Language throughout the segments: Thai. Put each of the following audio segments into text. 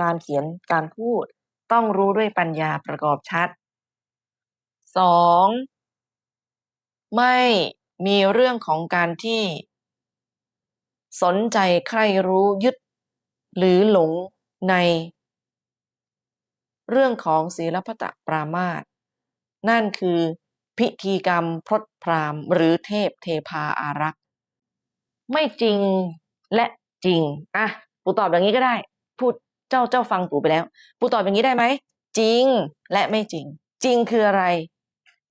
การเขียนการพูดต้องรู้ด้วยปัญญาประกอบชัดสองไม่มีเรื่องของการที่ สนใจใครรู้ยึด หรือหลงใน เรื่องของศีลพัตตปรามาสนั่นคือพิธีกรรมพรตพรามหรือเทพเทพาอารักษ์ ไม่จริงและจริง อะ ปูตอบอย่างนี้ก็ได้ พูด จ้าเจ้าฟังปู่ไปแล้ว ปู่ตอบอย่างนี้ได้ไหมจริงและไม่จริง จริงคืออะไร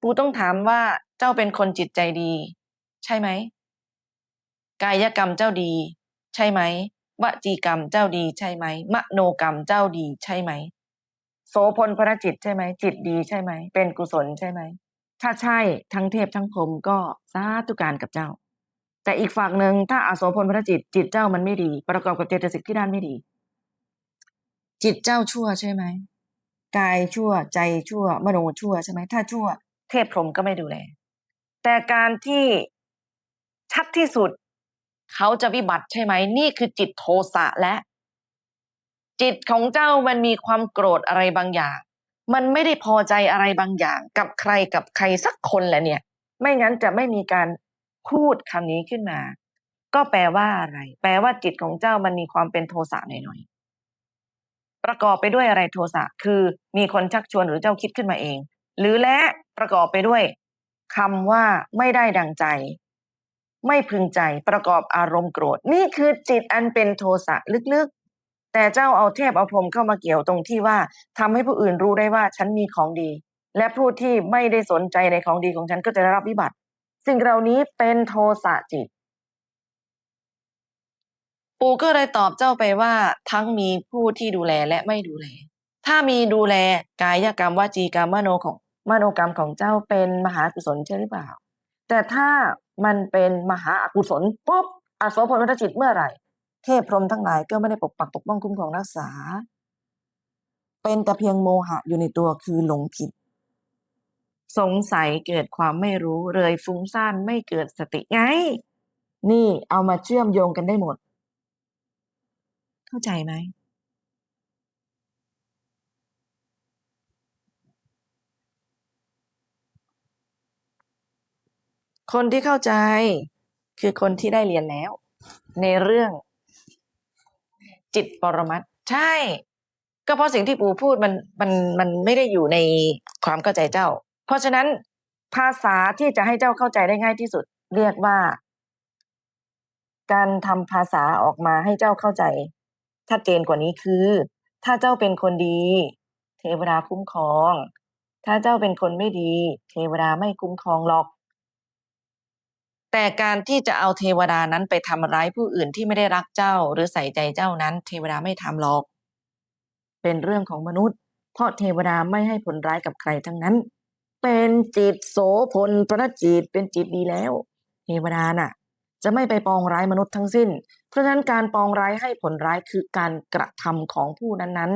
ปู่ต้องถามว่าเจ้าเป็นคนจิตใจดี ใช่ไหมกายกรรมเจ้าดี ใช่ไหมวจีกรรมเจ้าดีใช่ไหมมโนกรรมเจ้าดีใช่ไหมโสพลพระจิตใช่ไหมจิตดีใช่ไหมเป็นกุศลใช่ไหมถ้าใช่ทั้งเทพทั้งพรมก็สาธุการกับเจ้า แต่อีกฝั่งหนึ่งถ้าอาโสพลพระจิตจิตเจ้ามันไม่ดี ประกอบกับเจตสิกที่ด้านไม่ดี จิตเจ้าชั่วใช่ไหมกายชั่วใจชั่วมโนชั่วใช่ไหมถ้าชั่ว เทพพรหมก็ไม่ดูแล แต่การที่ชัดที่สุด เขาจะวิบัติใช่ไหม นี่คือจิตโทสะและ จิตของเจ้ามันมีความโกรธอะไรบางอย่าง มันไม่ได้พอใจอะไรบางอย่าง กับใครกับใครสักคนแหละเนี่ย ไม่งั้นจะไม่มีการพูดคำนี้ขึ้นมา ก็แปลว่าอะไร แปลว่าจิตของเจ้ามันมีความเป็นโทสะหน่อยๆ ประกอบไปด้วยอะไรโทสะคือมีคนชักชวนหรือเจ้าคิดขึ้นมาเอง หรือและประกอบไปด้วยคำว่าไม่ได้ดังใจ ไม่พึงใจประกอบอารมณ์โกรธ นี่คือจิตอันเป็นโทสะลึกๆ แต่เจ้าเอาเทพเอาพรมเข้ามาเกี่ยวตรงที่ว่าทำให้ผู้อื่นรู้ได้ว่าฉันมีของดี และผู้ที่ไม่ได้สนใจในของดีของฉันก็จะได้รับวิบัติ สิ่งเหล่านี้เป็นโทสะจิต ปู่ก็เลยตอบเจ้าไปว่าทั้งมีผู้ที่ดูแลและไม่ดูแล ถ้ามีดูแลกายกรรมวจีกรรมมโนของมโนกรรมของเจ้าเป็นมหากุศลใช่หรือเปล่า แต่ถ้ามันเป็นมหาอกุศลปุ๊บอโสพลวัฏจิตเมื่อไหร่ เทพพรหมทั้งหลายก็ไม่ได้ปกปักปกป้องคุ้มครองรักษา เป็นแต่เพียงโมหะอยู่ในตัวคือหลงผิด สงสัยเกิดความไม่รู้เลยฟุ้งซ่านไม่เกิดสติไง นี่เอามาเชื่อมโยงกันได้หมด เข้าใจไหม คนที่เข้าใจคือคนที่ได้เรียนแล้ว ในเรื่อง จิตปรมัตใช่ ก็เพราะสิ่งที่ปู่พูดมันมันมันไม่ได้อยู่ในความเข้าใจเจ้า เพราะฉะนั้นภาษาที่จะให้เจ้าเข้าใจได้ง่ายที่สุด เรียกว่า การทำภาษาออกมาให้เจ้าเข้าใจ ชัดเจนกว่านี้คือ ถ้าเจ้าเป็นคนดี เทวดาคุ้มครอง ถ้าเจ้าเป็นคนไม่ดี เทวดาไม่คุ้มครองหรอก แต่การที่จะเอาเทวดานั้นไปทำร้ายผู้อื่นที่ไม่ได้รักเจ้า หรือใส่ใจเจ้านั้น เทวดาไม่ทำหรอก เป็นเรื่องของมนุษย์ เพราะเทวดาไม่ให้ผลร้ายกับใครทั้งนั้น เป็นจิตโสพลพระจิตเป็นจิตดีแล้ว เทวดาน่ะ จะไม่ไปปองร้ายมนุษย์ทั้งสิ้น เพราะฉะนั้นการปองร้ายให้ผลร้ายคือการกระทำของผู้นั้น